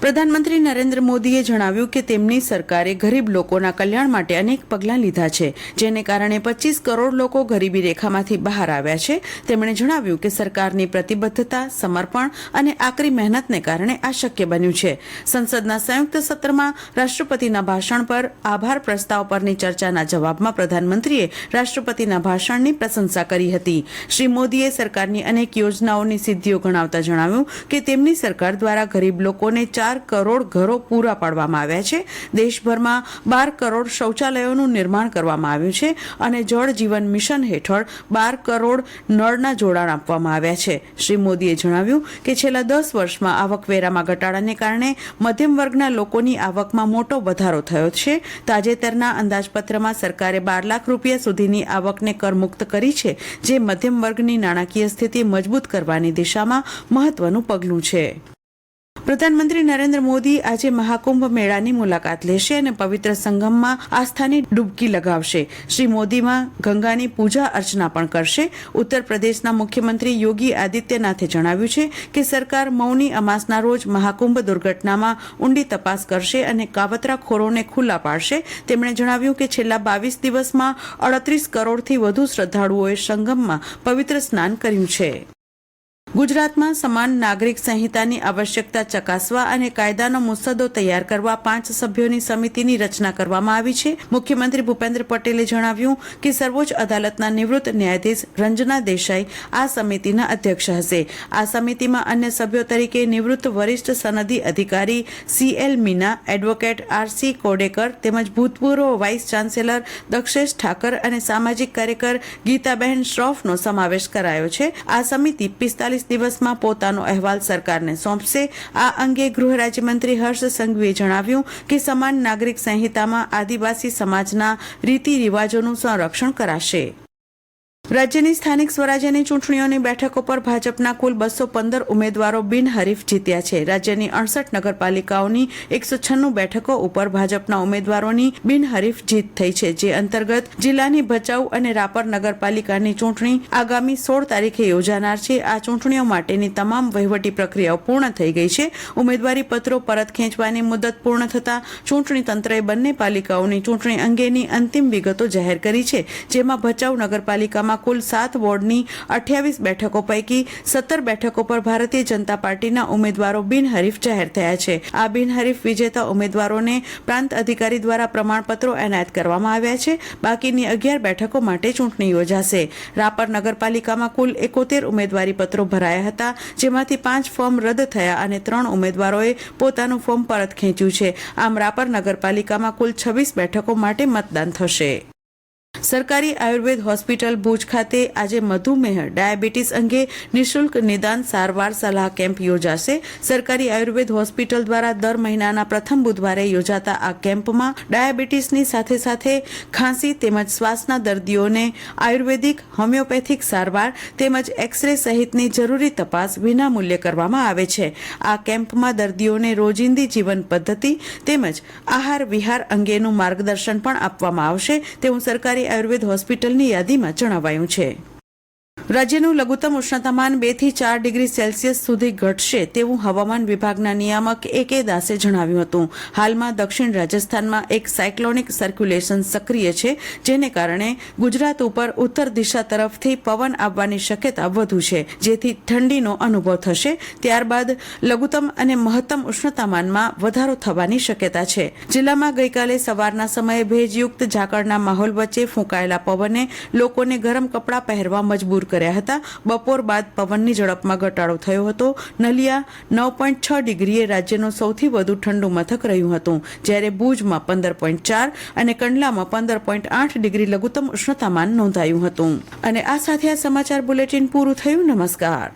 પ્રધાનમંત્રી નરેન્દ્ર મોદીએ જણાવ્યું કે તેમની સરકારે ગરીબ લોકોના કલ્યાણ માટે અનેક પગલાં લીધા છે, જેને કારણે પચીસ કરોડ લોકો ગરીબી રેખામાંથી બહાર આવ્યા છે. તેમણે જણાવ્યું કે સરકારની પ્રતિબદ્ધતા, સમર્પણ અને આકરી મહેનતને કારણે આ શક્ય બન્યું છે. સંસદના સંયુક્ત સત્રમાં રાષ્ટ્રપતિના ભાષણ પર આભાર પ્રસ્તાવ પરની ચર્ચાના જવાબમાં પ્રધાનમંત્રીએ રાષ્ટ્રપતિના ભાષણની પ્રશંસા કરી હતી. શ્રી મોદીએ સરકારની અનેક યોજનાઓની સિદ્ધિઓ ગણાવતા જણાવ્યું કે તેમની સરકાર દ્વારા ગરીબ લોકોને ચાર કરોડ ઘરો પૂરા પાડવામાં આવ્યા છે. દેશભરમાં બાર કરોડ શૌચાલયોનું નિર્માણ કરવામાં આવ્યું છે અને જળ જીવન મિશન હેઠળ બાર કરોડ નળના જોડાણ આપવામાં આવ્યા છે. શ્રી મોદીએ જણાવ્યું કે છેલ્લા દસ વર્ષમાં આવકવેરામાં ઘટાડાને કારણે મધ્યમ વર્ગના લોકોની આવકમાં મોટો વધારો થયો છે. તાજેતરના અંદાજપત્રમાં સરકારે બાર લાખ રૂપિયા સુધીની આવકને કરમુક્ત કરી છે, જે મધ્યમ વર્ગની નાણાકીય સ્થિતિ મજબૂત કરવાની દિશામાં મહત્વનું પગલું છે. પ્રધાનમંત્રી નરેન્દ્ર મોદી આજે મહાકુંભ મેળાની મુલાકાત લેશે અને પવિત્ર સંગમમાં આસ્થાની ડૂબકી લગાવશે. શ્રી મોદીમાં ગંગાની પૂજા અર્ચના પણ કરશે. ઉત્તર પ્રદેશના મુખ્યમંત્રી યોગી આદિત્યનાથે જણાવ્યું છે કે સરકાર મૌની અમાસના રોજ મહાકુંભ દુર્ઘટનામાં ઊંડી તપાસ કરશે અને કાવતરાખોરોને ખુલ્લા પાડશે. તેમણે જણાવ્યું કે છેલ્લા બાવીસ દિવસમાં અડત્રીસ કરોડથી વધુ શ્રદ્ધાળુઓએ સંગમમાં પવિત્ર સ્નાન કર્યું છે. ગુજરાતમાં સમાન નાગરિક સંહિતાની આવશ્યકતા ચકાસવા અને કાયદાનો મુસદ્દો તૈયાર કરવા પાંચ સભ્યોની સમિતિની રચના કરવામાં આવી છે. મુખ્યમંત્રી ભૂપેન્દ્ર પટેલે જણાવ્યું કે સર્વોચ્ચ અદાલતના નિવૃત્ત ન્યાયાધીશ રંજના દેસાઈ આ સમિતિના અધ્યક્ષ હશે. આ સમિતિમાં અન્ય સભ્યો તરીકે નિવૃત્ત વરિષ્ઠ સનદી અધિકારી CL Meena, advocate RC Kodekar તેમજ ભૂતપૂર્વ વાઇસ ચાન્સેલર દક્ષેશ ઠાકર અને સામાજિક કાર્યકર ગીતાબહેન શ્રોફનો સમાવેશ કરાયો છે. આ સમિતિ પિસ્તાલીસ દિવસમાં પોતાનો અહેવાલ સરકારને સોંપશે. આ અંગે ગૃહ રાજ્યમંત્રી હર્ષ સંઘવીએ જણાવ્યું કે સમાન નાગરિક સંહિતામાં આદિવાસી સમાજના રીતિ રિવાજોનું સંરક્ષણ કરાશે. રાજ્યની સ્થાનિક સ્વરાજ્યની ચૂંટણીઓની બેઠકો પર ભાજપના કુલ બસો પંદર ઉમેદવારો બિનહરીફ જીત્યા છે. રાજ્યની અડસઠ નગરપાલિકાઓની એકસો છન્નું બેઠકો ઉપર ભાજપના ઉમેદવારોની બિનહરીફ જીત થઈ છે, જે અંતર્ગત જિલ્લાની ભચાઉ અને રાપર નગરપાલિકાની ચૂંટણી આગામી સોળ તારીખે યોજાનાર છે. આ ચૂંટણીઓ માટેની તમામ વહીવટી પ્રક્રિયાઓ પૂર્ણ થઈ ગઈ છે. ઉમેદવારી પત્રો પરત ખેંચવાની મુદત પૂર્ણ થતાં ચૂંટણી તંત્રએ બંને પાલિકાઓની ચૂંટણી અંગેની અંતિમ વિગતો જાહેર કરી છે, જેમાં ભચાઉ નગરપાલિકામાં કુલ સાત વોર્ડની અઠ્યાવીસ બેઠકો પૈકી સત્તર બેઠકો પર ભારતીય જનતા પાર્ટીના ઉમેદવારો બિનહરીફ જાહેર થયા છે. આ બિનહરીફ વિજેતા ઉમેદવારોને પ્રાંત અધિકારી દ્વારા પ્રમાણપત્રો એનાયત કરવામાં આવ્યા છે. બાકીની અગિયાર બેઠકો માટે ચૂંટણી યોજાશે. રાપર નગરપાલિકામાં કુલ એકોતેર ઉમેદવારી પત્રો ભરાયા હતા, જેમાંથી પાંચ ફોર્મ રદ થયા અને ત્રણ ઉમેદવારોએ પોતાનું ફોર્મ પરત ખેંચ્યું છે. આમ રાપર નગરપાલિકામાં કુલ છવ્વીસ બેઠકો માટે મતદાન થશે. સરકારી આયુર્વેદ હોસ્પિટલ ભુજ ખાતે આજે મધુમેહ ડાયાબિટીસ અંગે નિઃશુલ્ક નિદાન સારવાર સલાહ કેમ્પ યોજાશે. સરકારી આયુર્વેદ હોસ્પિટલ દ્વારા દર મહિનાના પ્રથમ બુધવારે યોજાતા આ કેમ્પમાં ડાયાબિટીસની સાથે સાથે ખાંસી તેમજ શ્વાસના દર્દીઓને આયુર્વેદિક હોમિયોપેથિક સારવાર તેમજ એક્સરે સહિતની જરૂરી તપાસ વિનામૂલ્યે કરવામાં આવે છે. આ કેમ્પમાં દર્દીઓને રોજિંદી જીવન પદ્ધતિ તેમજ આહાર વિહાર અંગેનું માર્ગદર્શન પણ આપવામાં આવશે. તેવું સરકારી આયુર્વેદ હોસ્પિટલની યાદીમાં જણાવાયું છે. રાજ્યનું લઘુત્તમ ઉષ્ણતામાન બેથી ચાર ડિગ્રી સેલ્સિયસ સુધી ઘટશે તેવું હવામાન વિભાગના નિયામક એ કે દાસે જણાવ્યું હતું. હાલમાં દક્ષિણ રાજસ્થાનમાં એક સાયક્લોનિક સર્ક્યુલેશન સક્રિય છે, જેને કારણે ગુજરાત ઉપર ઉત્તર દિશા તરફથી પવન આવવાની શક્યતા વધુ છે, જેથી ઠંડીનો અનુભવ થશે. ત્યારબાદ લઘુત્તમ અને મહત્તમ ઉષ્ણતામાનમાં વધારો થવાની શક્યતા છે. જિલ્લામાં ગઈકાલે સવારના સમયે ભેજયુક્ત ઝાકળના માહોલ વચ્ચે ફૂંકાયેલા પવને લોકોને ગરમ કપડાં પહેરવા મજબૂર કર્યા હતા. બપોર બાદ પવનની ઝડપમાં ઘટાડો થયો હતો. નલિયા નવ પોઈન્ટ છ ડિગ્રીએ રાજ્યનું સૌથી વધુ ઠંડુ મથક રહ્યું હતું, જ્યારે ભુજમાં પંદર પોઈન્ટ ચાર અને કંડલામાં પંદર પોઈન્ટ આઠ ડિગ્રી લઘુત્તમ ઉષ્ણતામાન નોંધાયું હતું. અને આ સાથે આ સમાચાર બુલેટિન પૂરું થયું. નમસ્કાર.